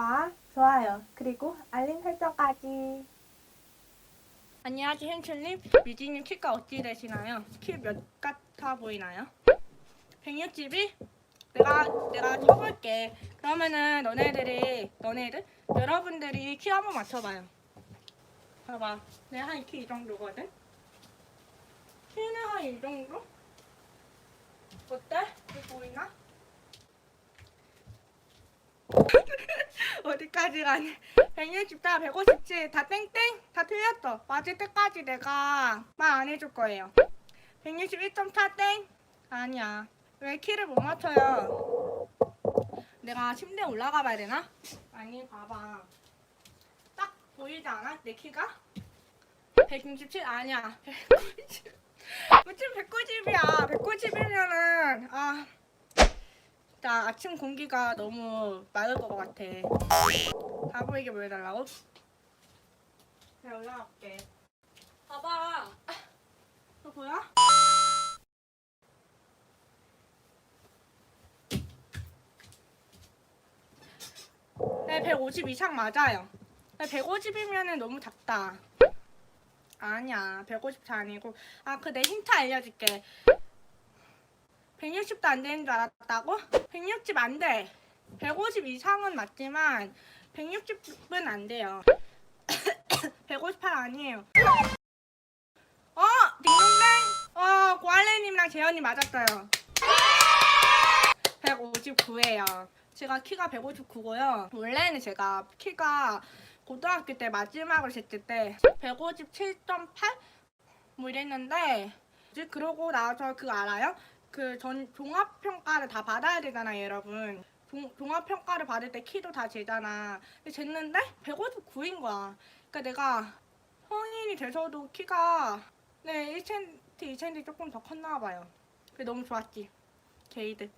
구독과 좋아요 그리고 알림 설정까지 안녕하세요 현철님 유진님 키가 어찌 되시나요? 키 몇 같아 보이나요? 160이? 내가 내가 쳐볼게 그러면은 너네들이 너네들 여러분들이 키 한번 맞춰봐요 봐봐 내 한 키 이 정도거든 키는 한 이 정도? 어때? 이거 보이나? 어디까지 가니? 160다 157, 다 땡땡? 다 틀렸어. 맞을 때까지 내가 말 안 해줄 거예요. 161.4 땡? 아니야. 왜 키를 못 맞춰요? 내가 침대에 올라가 봐야 되나? 아니, 봐봐. 딱 보이지 않아? 내 키가? 167? 아니야. 190. 무슨 190이야. 190이면은, 아. 나 아침 공기가 너무 맑을 것 같아. 다 보이게 보여달라고? 내가 올라갈게. 봐봐. 너 보여? 네, 150 이상 맞아요. 150이면 너무 작다. 아니야, 150도 아니고. 아, 그 내 힌트 알려줄게. 160도 안 되는 줄 알았다고? 160 안 돼. 150 이상은 맞지만 160은 안 돼요. 158 아니에요. 어, 딩동댕. 어, 고알레님이랑 재현이 맞았어요. 159예요. 제가 키가 159고요. 원래는 제가 키가 고등학교 때 마지막으로 쟀을 때 157.8? 뭐 이랬는데 이제 그러고 나서 그거 알아요? 그 전 종합 평가를 다 받아야 되잖아요, 여러분. 종, 종합 평가를 받을 때 키도 다 재잖아. 근데 쟀는데 159인 거야. 그러니까 내가 성인이 돼서도 키가 네 1cm, 2cm 조금 더 컸나 봐요. 그게 너무 좋았지. 게이드.